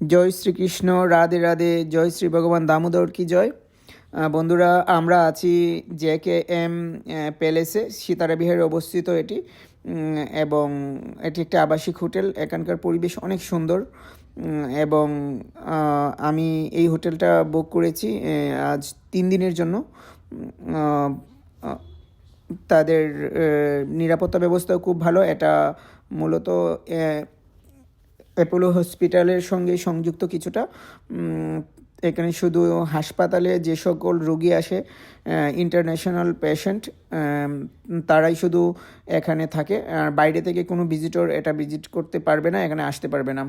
জয় শ্রীকৃষ্ণ, রাধে রাধে, জয় শ্রী ভগবান দামোদর কি জয়। বন্ধুরা, আমরা আছি জে কে এম প্যালেসে, সীতারা বিহারে অবস্থিত এটি। এবং এটি একটি আবাসিক হোটেল, এখানকার পরিবেশ অনেক সুন্দর। এবং আমি এই হোটেলটা বুক করেছি আজ তিন দিনের জন্য। তাদের নিরাপত্তা ব্যবস্থাও খুব ভালো। এটা মূলত অ্যাপোলো হসপিটালের সঙ্গে সংযুক্ত কিছুটা। এখানে শুধু হাসপাতালে যে সকল রোগী আসে ইন্টারন্যাশনাল পেশেন্ট তারাই শুধু এখানে থাকে। আর বাইরে থেকে কোনো ভিজিটর এটা ভিজিট করতে পারবে না, এখানে আসতে পারবে না।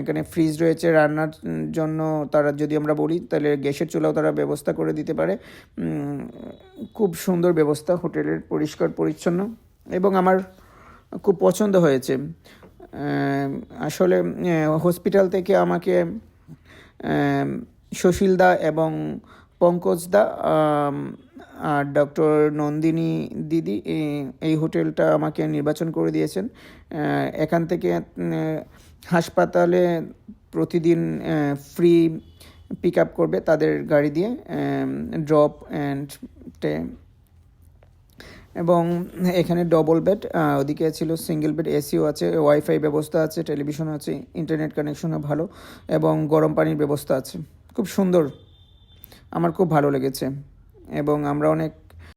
এখানে ফ্রিজ রয়েছে, রান্নার জন্য তারা যদি আমরা বলি, তাহলে গ্যাসের চুলাও তারা ব্যবস্থা করে দিতে পারে। খুব সুন্দর ব্যবস্থা, হোটেলের পরিষ্কার, পরিচ্ছন্ন। এবং আমার খুব পছন্দ হয়েছে। আসলে হসপিটাল থেকে আমাকে আহ, সুশীল দা এবং পঙ্কজ দা আর ডক্টর নন্দিনী দিদি এই হোটেলটা আমাকে নির্বাচন করে দিয়েছেন। এখান থেকে হাসপাতালে প্রতিদিন ফ্রি পিক আপ করবে তাদের গাড়ি দিয়ে ড্রপ অ্যান্ড এবং এখানে ডবল বেড ওদিকে ছিল সিঙ্গেল বেড এসিও আছে ওয়াইফাই ব্যবস্থা আছে টেলিভিশন আছে ইন্টারনেট কানেকশনও ভালো, এবং গরম পানির ব্যবস্থা আছে। খুব সুন্দর। আমার খুব ভালো লেগেছে। এবং আমরা অনেক